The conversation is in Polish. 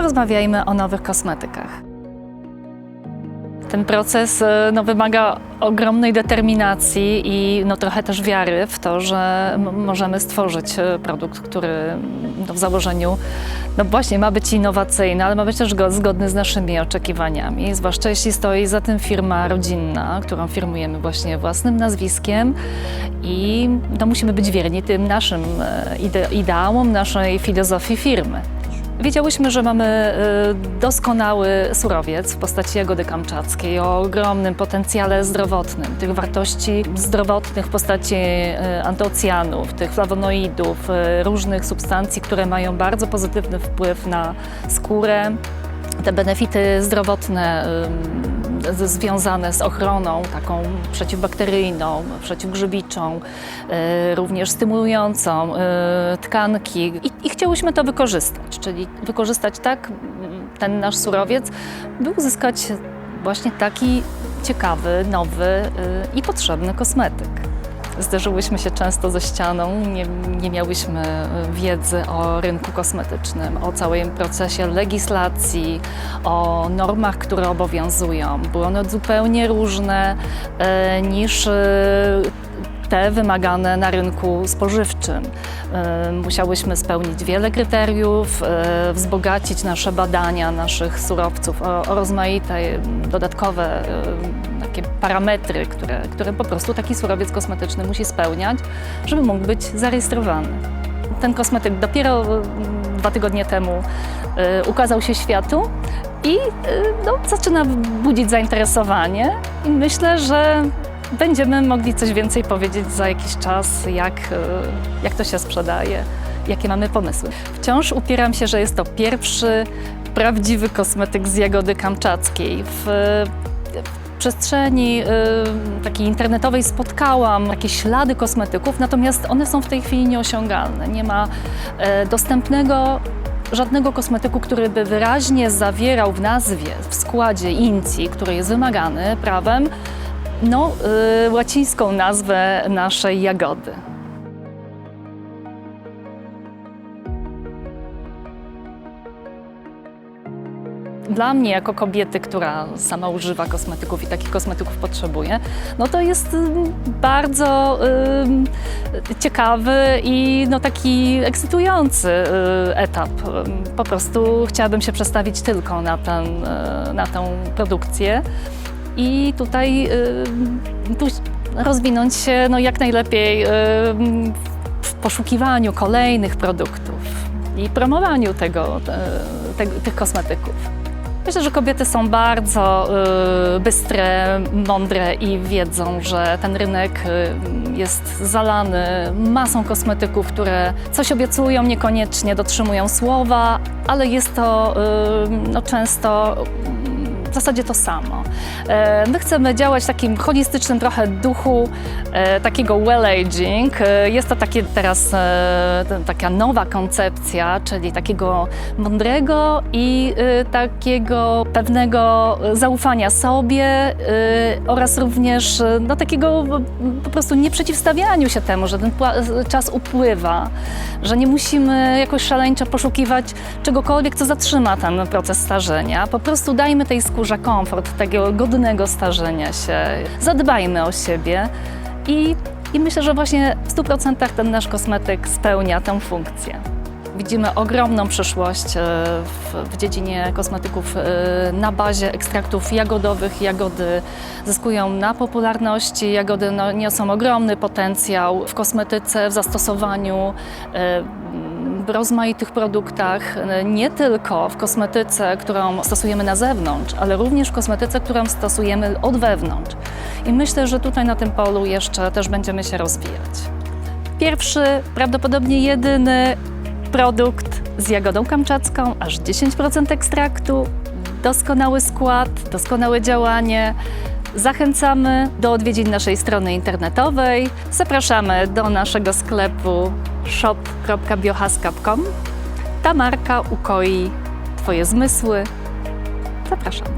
porozmawiajmy o nowych kosmetykach. Ten proces e, no, wymaga ogromnej determinacji i no, trochę też wiary w to, że możemy stworzyć e, produkt, który no, w założeniu no właśnie ma być innowacyjny, ale ma być też go- zgodny z naszymi oczekiwaniami, zwłaszcza jeśli stoi za tym firma rodzinna, którą firmujemy właśnie własnym nazwiskiem i no, musimy być wierni tym naszym e, ide- ideałom, naszej filozofii firmy. Wiedziałyśmy, że mamy y, doskonały surowiec w postaci jagody kamczackiej o ogromnym potencjale zdrowotnym, tych wartości zdrowotnych w postaci y, antyoceanów, tych flawonoidów, y, różnych substancji, które mają bardzo pozytywny wpływ na skórę. Te benefity zdrowotne związane z ochroną taką przeciwbakteryjną, przeciwgrzybiczą, y, również stymulującą y, tkanki I, i chciałyśmy to wykorzystać, czyli wykorzystać tak ten nasz surowiec, by uzyskać właśnie taki ciekawy, nowy y, i potrzebny kosmetyk. Zderzyłyśmy się często ze ścianą, nie, nie miałyśmy y, wiedzy o rynku kosmetycznym, o całym procesie legislacji, o normach, które obowiązują. Były one zupełnie różne e, niż e, te wymagane na rynku spożywczym. E, Musiałyśmy spełnić wiele kryteriów, e, wzbogacić nasze badania naszych surowców o, o rozmaite dodatkowe e, takie parametry, które, które po prostu taki surowiec kosmetyczny musi spełniać, żeby mógł być zarejestrowany. Ten kosmetyk dopiero mm, dwa tygodnie temu e, ukazał się światu i e, no, zaczyna budzić zainteresowanie i myślę, że będziemy mogli coś więcej powiedzieć za jakiś czas, jak, e, jak to się sprzedaje, jakie mamy pomysły. Wciąż upieram się, że jest to pierwszy prawdziwy kosmetyk z jagody kamczackiej. W przestrzeni y, takiej internetowej spotkałam jakieś ślady kosmetyków, natomiast one są w tej chwili nieosiągalne. Nie ma e, dostępnego żadnego kosmetyku, który by wyraźnie zawierał w nazwie, w składzie inci, który jest wymagany prawem, no, y, łacińską nazwę naszej jagody. Dla mnie, jako kobiety, która sama używa kosmetyków i takich kosmetyków potrzebuje, no to jest ym, bardzo ym, ciekawy i no taki ekscytujący y, etap. Po prostu chciałabym się przestawić tylko na, ten, y, na tę produkcję i tutaj y, pójść- rozwinąć się no, jak najlepiej y, w poszukiwaniu kolejnych produktów i promowaniu tego, te, te, tych kosmetyków. Myślę, że kobiety są bardzo y, bystre, mądre i wiedzą, że ten rynek y, jest zalany masą kosmetyków, które coś obiecują, niekoniecznie dotrzymują słowa, ale jest to y, no, często w zasadzie to samo. E, My chcemy działać w takim holistycznym trochę duchu e, takiego well-aging. E, Jest to takie teraz taka nowa koncepcja, czyli takiego mądrego i takiego pewnego zaufania sobie oraz również no, takiego po prostu nieprzeciwstawianiu się temu, że ten czas upływa, że nie musimy jakoś szaleńczo poszukiwać czegokolwiek, co zatrzyma ten proces starzenia. Po prostu dajmy tej skórze komfort tego godnego starzenia się. Zadbajmy o siebie i, i myślę, że właśnie w 100% ten nasz kosmetyk spełnia tę funkcję. Widzimy ogromną przyszłość e, w, w dziedzinie kosmetyków e, na bazie ekstraktów jagodowych. Jagody zyskują na popularności, jagody no, niosą ogromny potencjał w kosmetyce, w zastosowaniu e, rozmaitych produktach, e, nie tylko w kosmetyce, którą stosujemy na zewnątrz, ale również w kosmetyce, którą stosujemy od wewnątrz. I myślę, że tutaj na tym polu jeszcze też będziemy się rozwijać. Pierwszy, prawdopodobnie jedyny produkt z jagodą kamczacką, aż 10% ekstraktu, doskonały skład, doskonałe działanie. Zachęcamy do odwiedzin naszej strony internetowej. Zapraszamy do naszego sklepu shop.biohaska.com. Ta marka ukoi Twoje zmysły. Zapraszamy.